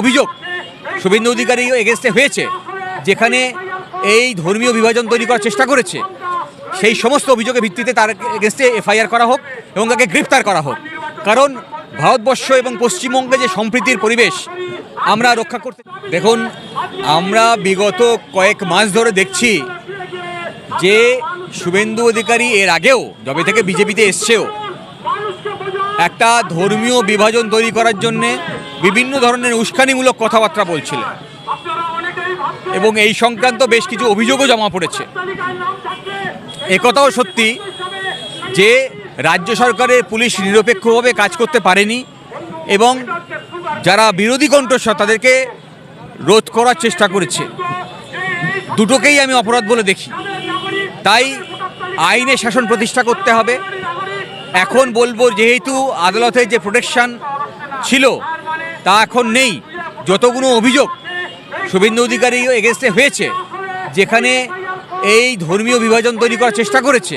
অভিযোগ শুভেন্দু অধিকারী এগেনস্টে হয়েছে, যেখানে এই ধর্মীয় বিভাজন তৈরি করার চেষ্টা করেছে। সেই সমস্ত অভিযোগের ভিত্তিতে তার এগেনস্টে এফআইআর করা হোক এবং তাকে গ্রেপ্তার করা হোক। কারণ ভারতবর্ষ এবং পশ্চিমবঙ্গে যে সম্প্রীতির পরিবেশ, আমরা রক্ষা করতে দেখুন, আমরা বিগত কয়েক মাস ধরে দেখছি যে শুভেন্দু অধিকারী এর আগেও, যবে থেকে বিজেপিতে এসছেও, একটা ধর্মীয় বিভাজন তৈরি করার জন্যে বিভিন্ন ধরনের উস্কানিমূলক কথাবার্তা বলছিলেন। এবং এই সংক্রান্ত বেশ কিছু অভিযোগও জমা পড়েছে। একথাও সত্যি যে রাজ্য সরকারের পুলিশ নিরপেক্ষভাবে কাজ করতে পারেনি এবং যারা বিরোধী কণ্ঠস্বর তাদেরকে রোধ করার চেষ্টা করেছে। দুটোকেই আমি অপরাধ বলে দেখি। তাই আইনে শাসন প্রতিষ্ঠা করতে হবে। এখন বলব যেহেতু আদালতের যে প্রোটেকশান ছিল তা এখন নেই। যতগুলো অভিযোগ শুভেন্দু অধিকারী এগেনস্টে হয়েছে, যেখানে এই ধর্মীয় বিভাজন তৈরি করার চেষ্টা করেছে,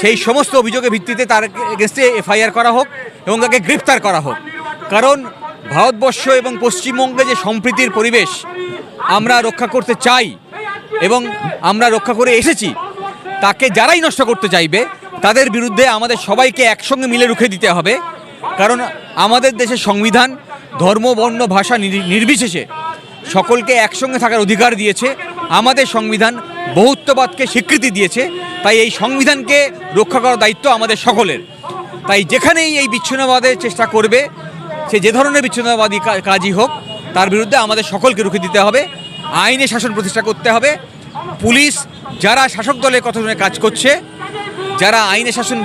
সেই সমস্ত অভিযোগের ভিত্তিতে তার এগেনস্টে এফআইআর করা হোক এবং তাকে গ্রেপ্তার করা হোক। কারণ ভারতবর্ষ এবং পশ্চিমবঙ্গে যে সম্প্রীতির পরিবেশ আমরা রক্ষা করতে চাই এবং আমরা রক্ষা করে এসেছি, তাকে যারাই নষ্ট করতে চাইবে, তাদের বিরুদ্ধে আমাদের সবাইকে একসঙ্গে মিলে রুখে দিতে হবে। কারণ আমাদের দেশের সংবিধান ধর্ম, বর্ণ, ভাষা নির- নির্বিশেষে সকলকে একসঙ্গে থাকার অধিকার দিয়েছে। আমাদের সংবিধান বহুত্ববাদকে স্বীকৃতি দিয়েছে। তাই এই সংবিধানকে রক্ষা করার দায়িত্ব আমাদের সকলের। তাই যেখানেই এই বিচ্ছিন্নবাদের চেষ্টা করবে, সে যে ধরনের বিচ্ছিন্নবাদী কাজই হোক, তার বিরুদ্ধে আমাদের সকলকে রুখে দিতে হবে। আইনে শাসন প্রতিষ্ঠা করতে হবে। পুলিশ যারা শাসক দলের কথা শুনে কাজ করছে, যারা আইনে শাসন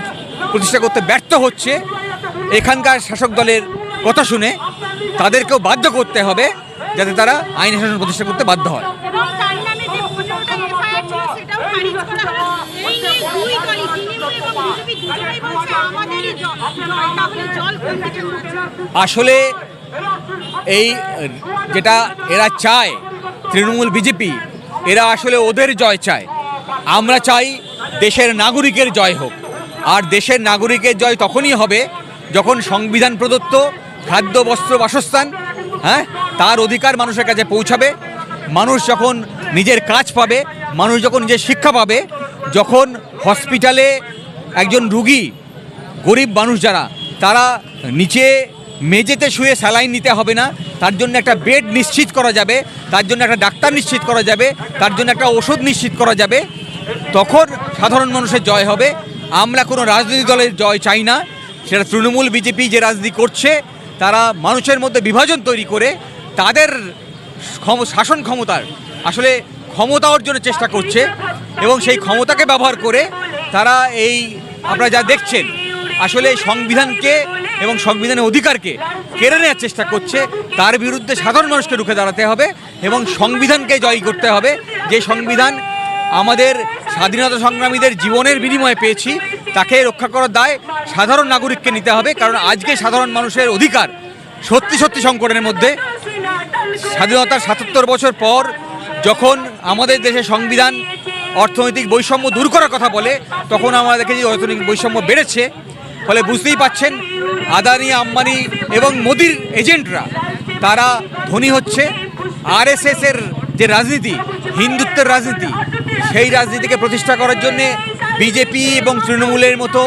প্রতিষ্ঠা করতে ব্যর্থ হচ্ছে, এখানকার শাসক দলের কথা শুনে তাদেরকেও বাধ্য করতে হবে যাতে তারা আইন শাসন প্রতিষ্ঠা করতে বাধ্য হয়? আসলে এই যেটা এরা চায় তৃণমূল বিজেপি এরা আসলে ওদের জয় চায়। আমরা চাই দেশের নাগরিকের জয় হোক। আর দেশের নাগরিকের জয় তখনই হবে যখন সংবিধান প্রদত্ত খাদ্য বস্ত্র বাসস্থান হ্যাঁ? তার অধিকার মানুষের কাছে পৌঁছাবে। মানুষ যখন নিজের কাজ পাবে, মানুষ যখন নিজের শিক্ষা পাবে, যখন হসপিটালে একজন রুগী, গরিব মানুষ যারা, তারা নিচে মেঝেতে শুয়ে স্যালাইন নিতে হবে না, তার জন্য একটা বেড নিশ্চিত করা যাবে, তার জন্য একটা ডাক্তার নিশ্চিত করা যাবে, তার জন্য একটা ওষুধ নিশ্চিত করা যাবে, তখন সাধারণ মানুষের জয় হবে। আমরা কোনো রাজনৈতিক দলের জয় চাই না। সেটা তৃণমূল, বিজেপি যে রাজনীতি করছে তারা মানুষের মধ্যে বিভাজন তৈরি করে তাদের শাসন ক্ষমতার, আসলে ক্ষমতা অর্জনের চেষ্টা করছে এবং সেই ক্ষমতাকে ব্যবহার করে তারা এই, আপনারা যা দেখছেন, আসলে সংবিধানকে এবং সংবিধানের অধিকারকে কেড়ে নেওয়ার চেষ্টা করছে। তার বিরুদ্ধে সাধারণ মানুষকে রুখে দাঁড়াতে হবে এবং সংবিধানকে জয় করতে হবে। যে সংবিধান আমাদের স্বাধীনতা সংগ্রামীদের জীবনের বিনিময়ে পেয়েছি তাকে রক্ষা করার দায় সাধারণ নাগরিককে নিতে হবে, কারণ আজকে সাধারণ মানুষের অধিকার সত্যি সত্যি সংকটের মধ্যে। স্বাধীনতার সাতাত্তর বছর পর যখন আমাদের দেশের সংবিধান, অর্থনৈতিক বৈষম্য দূর করার কথা বলে, তখন আমরা দেখেছি অর্থনৈতিক বৈষম্য বেড়েছে। ফলে বুঝতেই পাচ্ছেন, আদানি, আম্বানি এবং মোদির এজেন্টরা, তারা ধনী হচ্ছে। আরএসএস এর যে রাজনীতি, হিন্দুত্বের রাজনীতি, সেই রাজনীতিকে প্রতিষ্ঠা করার জন্যে বিজেপি এবং তৃণমূলের মতো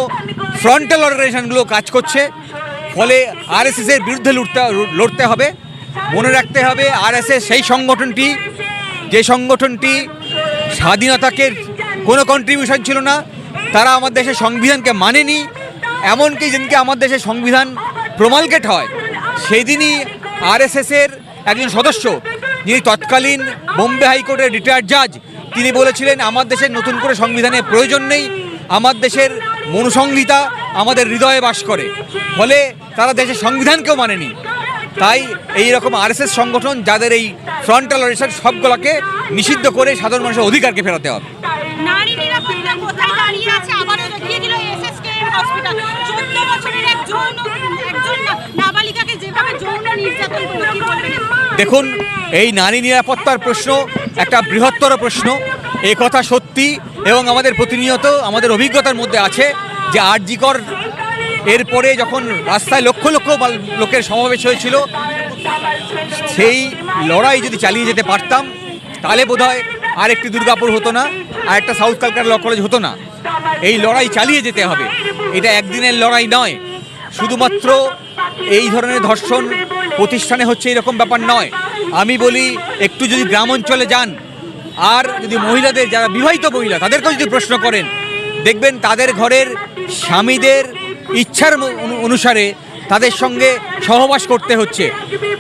ফ্রন্টাল অর্গানাইজেশনগুলো কাজ করছে। ফলে আরএসএস এর বিরুদ্ধে লড়তে লড়তে হবে। মনে রাখতে হবে আরএসএস সেই সংগঠনটি, যে সংগঠনটি স্বাধীনতাকে কোনো কন্ট্রিবিউশন ছিল না, তারা আমার দেশের সংবিধানকে মানেনি। এমনকি যেদিনকে আমার দেশের সংবিধান প্রমালকেট হয় সেই দিনই আরএসএসের একজন সদস্য, যিনি তৎকালীন বোম্বে হাইকোর্টের রিটায়ার্ড জাজ তিনি বলেছিলেন আমার দেশের নতুন করে সংবিধানের প্রয়োজন নেই। আমার দেশের মনুসংহিতা আমাদের হৃদয়ে বাস করে। ফলে তারা দেশের সংবিধানকেও মানেনি। তাই এই রকম আরএসএস সংগঠন যাদের এই ফ্রন্টাল অরিশন সবগুলোকে নিষিদ্ধ করে সাধারণ মানুষের অধিকারকে ফেরাতে হবে। দেখুন এই নারী নিরাপত্তার প্রশ্ন একটা বৃহত্তর প্রশ্ন। এ কথা সত্যি এবং আমাদের প্রতিনিয়ত আমাদের অভিজ্ঞতার মধ্যে আছে যে আরজিকর এরপরে যখন রাস্তায় লক্ষ লক্ষ লোকের সমাবেশ হয়েছিল, সেই লড়াই যদি চালিয়ে যেতে পারতাম, তাহলে বোধহয় আর একটি দুর্গাপুর হতো না আর একটা সাউথ ক্যালকাটা ল কলেজ হতো না। এই লড়াই চালিয়ে যেতে হবে। এটা একদিনের লড়াই নয়। শুধুমাত্র এই ধরনের ধর্ষণ প্রতিষ্ঠানে হচ্ছে এরকম ব্যাপার নয়। আমি বলি, একটু যদি গ্রাম অঞ্চলে যান, আর যদি মহিলাদের, যারা বিবাহিত মহিলা, তাদেরকেও যদি প্রশ্ন করেন, দেখবেন তাদের ঘরের স্বামীদের ইচ্ছার অনুসারে তাদের সঙ্গে সহবাস করতে হচ্ছে।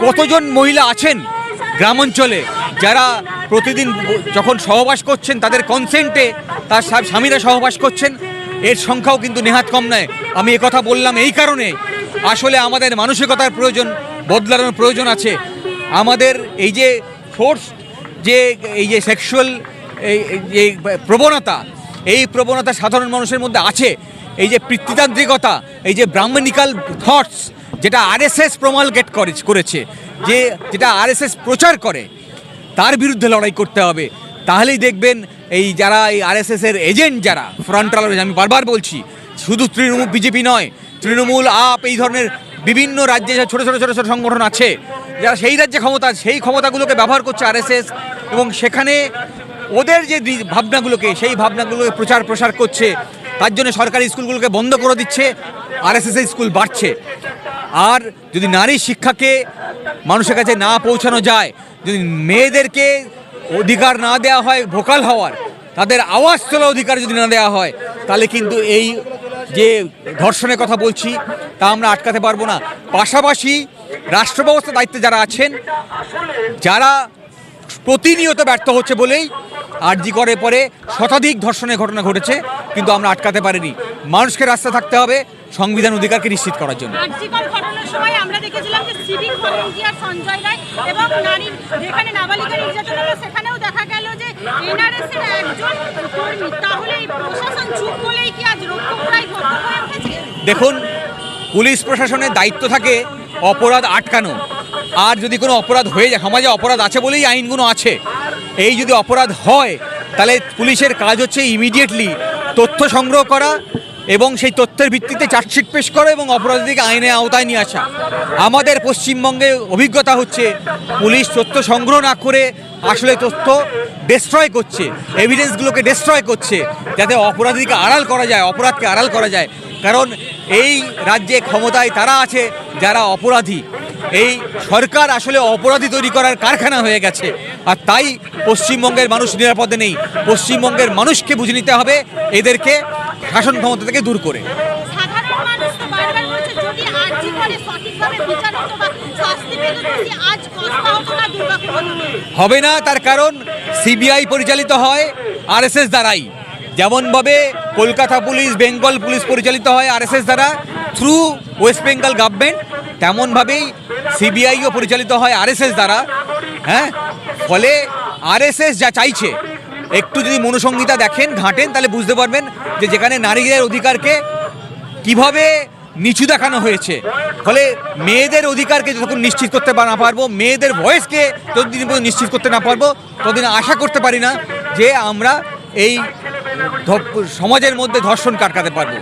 কতজন মহিলা আছেন গ্রাম অঞ্চলে যারা প্রতিদিন যখন সহবাস করছেন, তাদের কনসেন্টে তার স্বামীরা সহবাস করছেন? এর সংখ্যাও কিন্তু নেহাত কম নয়। আমি কথা বললাম এই কারণে। আসলে আমাদের মানসিকতার প্রয়োজন, বদলানোর প্রয়োজন আছে। আমাদের এই যে ফোর্স যে, এই যে সেক্সুয়াল যে প্রবণতা, এই প্রবণতা সাধারণ মানুষের মধ্যে আছে। এই যে পিতৃতান্ত্রিকতা, এই যে ব্রাহ্মণিকাল থটস যেটা আরএসএস প্রমালগেট করে, করেছে, যে যেটা আরএসএস প্রচার করে, তার বিরুদ্ধে লড়াই করতে হবে। তাহলেই দেখবেন এই যারা, এই আরএসএস এর এজেন্ট যারা ফ্রন্ট রানার আমি বারবার বলছি, শুধু তৃণমূল বিজেপি নয়, তৃণমূল, আপ, এই ধরনের বিভিন্ন রাজ্যে ছোটো ছোটো ছোটো ছোটো সংগঠন আছে যারা সেই রাজ্যে ক্ষমতা, সেই ক্ষমতাগুলোকে ব্যবহার করছে আরএসএস, এবং সেখানে ওদের যে ভাবনাগুলোকে, সেই ভাবনাগুলোকে প্রচার প্রসার করছে, তার জন্য সরকারি স্কুলগুলোকে বন্ধ করে দিচ্ছে আরএসএস স্কুল বাড়ছে। আর যদি নারী শিক্ষাকে মানুষের কাছে না পৌঁছানো যায়, যদি মেয়েদেরকে অধিকার না দেওয়া হয়, ভোকাল হওয়ার, তাদের আওয়াজ তোলা অধিকার যদি না দেওয়া হয়, তাহলে কিন্তু এই যে ধর্ষণের কথা বলছি, তা আমরা আটকাতে পারব না। পাশাপাশি রাষ্ট্র ব্যবস্থা দায়িত্বে যারা আছেন যারা প্রতিনিয়ত ব্যর্থ হচ্ছে বলেই আরজি করে পরে শতাধিক ধর্ষণের ঘটনা ঘটেছে কিন্তু আমরা আটকাতে পারিনি। মানুষকে রাস্তা থাকতে হবে সংবিধান অধিকারকে নিশ্চিত করার জন্য। দেখুন পুলিশ প্রশাসনের দায়িত্ব থাকে অপরাধ আটকানো। আর যদি কোনো অপরাধ হয়ে যায়, সমাজে অপরাধ আছে বলেই আইনগুলো আছে। এই যদি অপরাধ হয়, তাহলে পুলিশের কাজ হচ্ছে ইমিডিয়েটলি তথ্য সংগ্রহ করা এবং সেই তথ্যের ভিত্তিতে চার্জশিট পেশ করা এবং অপরাধীকে আইনের আওতায় নিয়ে আসা। আমাদের পশ্চিমবঙ্গে অভিজ্ঞতা হচ্ছে, পুলিশ তথ্য সংগ্রহ না করে আসলে তথ্য ডেস্ট্রয় করছে এভিডেন্সগুলোকে ডেস্ট্রয় করছে, যাতে অপরাধীকে আড়াল করা যায়, অপরাধকে আড়াল করা যায়। কারণ এই রাজ্যে ক্ষমতায় তারা আছে যারা অপরাধী। এই সরকার আসলে অপরাধী তৈরি করার কারখানা হয়ে গেছে। আর তাই পশ্চিমবঙ্গের মানুষ নিরাপদে নেই। পশ্চিমবঙ্গের মানুষকে বুঝে নিতে হবে এদেরকে শাসন ক্ষমতা থেকে দূর করে। হবে না তার কারণ সিবিআই পরিচালিত হয় আরএসএস দ্বারাই। যেমনভাবে কলকাতা পুলিশ, বেঙ্গল পুলিশ পরিচালিত হয় আরএসএস দ্বারা থ্রু ওয়েস্ট বেঙ্গল গভর্নমেন্ট তেমনভাবেই সিবিআইও পরিচালিত হয় আরএসএস দ্বারা হ্যাঁ? ফলে আরএসএস যা চাইছে, একটু যদি মনুসংহিতা দেখেন, ঘাঁটেন, তাহলে বুঝতে পারবেন যে যেখানে নারীদের অধিকারকে কীভাবে নিচু দেখানো হয়েছে। ফলে মেয়েদের অধিকারকে যতক্ষণ নিশ্চিত করতে না পারব, মেয়েদের ভয়েসকে যতদিন নিশ্চিত করতে না পারব, ততদিন আশা করতে পারি না যে আমরা এই সমাজের মধ্যে ধর্ষণ কাটকাতে পারব।